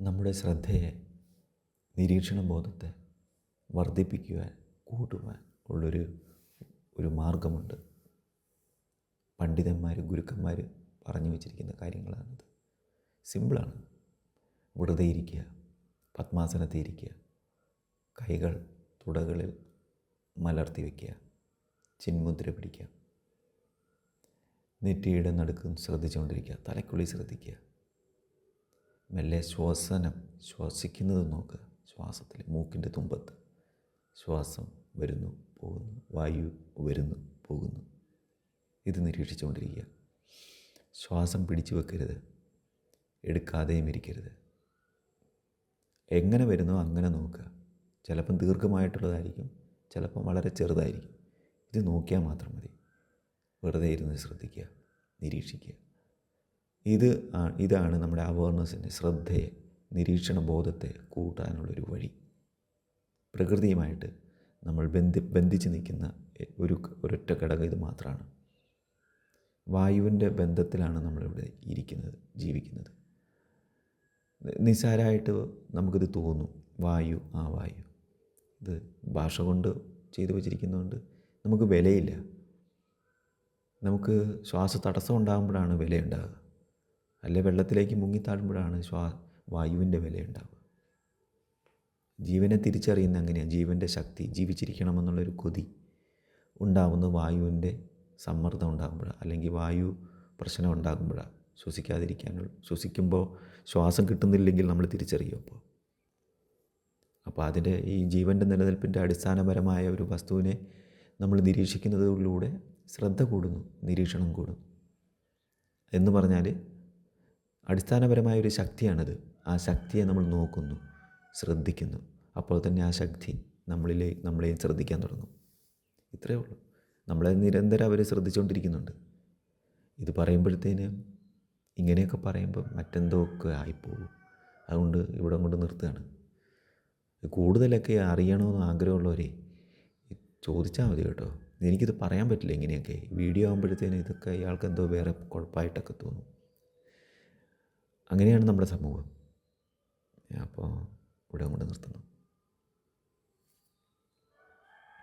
നമ്മുടെ ശ്രദ്ധയെ നിരീക്ഷണ ബോധത്തെ വർദ്ധിപ്പിക്കുവാൻ കൂട്ടുവാൻ ഉള്ളൊരു ഒരു മാർഗമുണ്ട്. പണ്ഡിതന്മാർ ഗുരുക്കന്മാർ പറഞ്ഞു വച്ചിരിക്കുന്ന കാര്യങ്ങളാണിത്. സിമ്പിളാണ്. വെറുതെ ഇരിക്കുക പത്മാസനത്തിൽ ഇരിക്കുക കൈകൾ തുടകളിൽ മലർത്തി വയ്ക്കുക ചിന്മുദ്ര പിടിക്കുക നെറ്റിയുടെ നടുക്കും ശ്രദ്ധിച്ചുകൊണ്ടിരിക്കുക തലക്കുള്ളി ശ്രദ്ധിക്കുക മെല്ലെ ശ്വസനം ശ്വസിക്കുന്നത് നോക്കുക ശ്വാസത്തിൽ മൂക്കിന്റെ തുമ്പത്ത് ശ്വാസം വരുന്നു പോകുന്നു. വായു വരുന്നു പോകുന്നു. ഇത് നിരീക്ഷിച്ചുകൊണ്ടിരിക്കുക. ശ്വാസം പിടിച്ചു വെക്കരുത്. എടുക്കാതെയും ഇരിക്കരുത്. എങ്ങനെ വരുന്നോ അങ്ങനെ നോക്കുക. ചിലപ്പം ദീർഘമായിട്ടുള്ളതായിരിക്കും ചിലപ്പം വളരെ ചെറുതായിരിക്കും. ഇത് നോക്കിയാൽ മാത്രം മതി. വെറുതെ ഇരുന്ന് ശ്രദ്ധിക്കുക നിരീക്ഷിക്കുക. ഇത് ഇതാണ് നമ്മുടെ അവയർനെസ്സിന്റെ ശ്രദ്ധയെ നിരീക്ഷണ ബോധത്തെ കൂട്ടാനുള്ളൊരു വഴി. പ്രകൃതിയുമായിട്ട് നമ്മൾ ബന്ധി ബന്ധിച്ച് നിൽക്കുന്ന ഒരു ഒരൊറ്റ ഘടകം ഇത് മാത്രമാണ് വായുവിന്റെ ബന്ധത്തിലാണ് നമ്മളിവിടെ ഇരിക്കുന്നത് ജീവിക്കുന്നത്. നിസ്സാരമായിട്ട് നമുക്കിത് തോന്നും വായു ആ വായു. ഇത് ഭാഷ കൊണ്ട് ചെയ്തു വച്ചിരിക്കുന്നതുകൊണ്ട് നമുക്ക് വിലയില്ല. നമുക്ക് ശ്വാസ തടസ്സം ഉണ്ടാകുമ്പോഴാണ് വിലയുണ്ടാകുക. അല്ലെ വെള്ളത്തിലേക്ക് മുങ്ങിത്താഴുമ്പോഴാണ് ശ്വാ വായുവിന്റെ വിലയുണ്ടാവുക. ജീവനെ തിരിച്ചറിയുന്ന അങ്ങനെയാണ് ജീവന്റെ ശക്തി ജീവിച്ചിരിക്കണമെന്നുള്ളൊരു കൊതി ഉണ്ടാവുന്ന വായുവിന്റെ സമ്മർദ്ദം ഉണ്ടാകുമ്പോഴാണ് അല്ലെങ്കിൽ വായു പ്രശ്നം ഉണ്ടാകുമ്പോഴാണ് ശ്വസിക്കാതിരിക്കാനുള്ള ശ്വസിക്കുമ്പോൾ ശ്വാസം കിട്ടുന്നില്ലെങ്കിൽ നമ്മൾ തിരിച്ചറിയും അപ്പോൾ? അപ്പോൾ അതിന്റെ ഈ ജീവന്റെ നിലനിൽപ്പിന്റെ അടിസ്ഥാനപരമായ ഒരു വസ്തുവിനെ നമ്മൾ നിരീക്ഷിക്കുന്നതിലൂടെ ശ്രദ്ധ കൂടുന്നു നിരീക്ഷണം കൂടുന്നു. എന്ന് പറഞ്ഞാൽ അടിസ്ഥാനപരമായ ഒരു ശക്തിയാണത്. ആ ശക്തിയെ നമ്മൾ നോക്കുന്നു ശ്രദ്ധിക്കുന്നു. അപ്പോൾ തന്നെ ആ ശക്തി നമ്മളിലെ നമ്മളെയും ശ്രദ്ധിക്കാൻ തുടങ്ങും. ഇത്രയേ ഉള്ളൂ. നമ്മളെ നിരന്തരം അവർ ശ്രദ്ധിച്ചുകൊണ്ടിരിക്കുന്നുണ്ട് ഇത് പറയുമ്പോഴത്തേന് ഇങ്ങനെയൊക്കെ പറയുമ്പോൾ മറ്റെന്തോ ഒക്കെ ആയിപ്പോകും. അതുകൊണ്ട് ഇവിടെ കൊണ്ട് നിർത്തുകയാണ്. കൂടുതലൊക്കെ അറിയണമെന്ന് ആഗ്രഹമുള്ളവരെ ചോദിച്ചാൽ മതി കേട്ടോ. എനിക്കിത് പറയാൻ പറ്റില്ല ഇങ്ങനെയൊക്കെ. വീഡിയോ ആകുമ്പോഴത്തേന് ഇതൊക്കെ ഇയാൾക്ക് എന്തോ വേറെ കുഴപ്പമായിട്ടൊക്കെ തോന്നും. അങ്ങനെയാണ് നമ്മുടെ സമൂഹം. അപ്പോൾ ഇവിടെ അങ്ങോട്ട് നിർത്തുന്നു.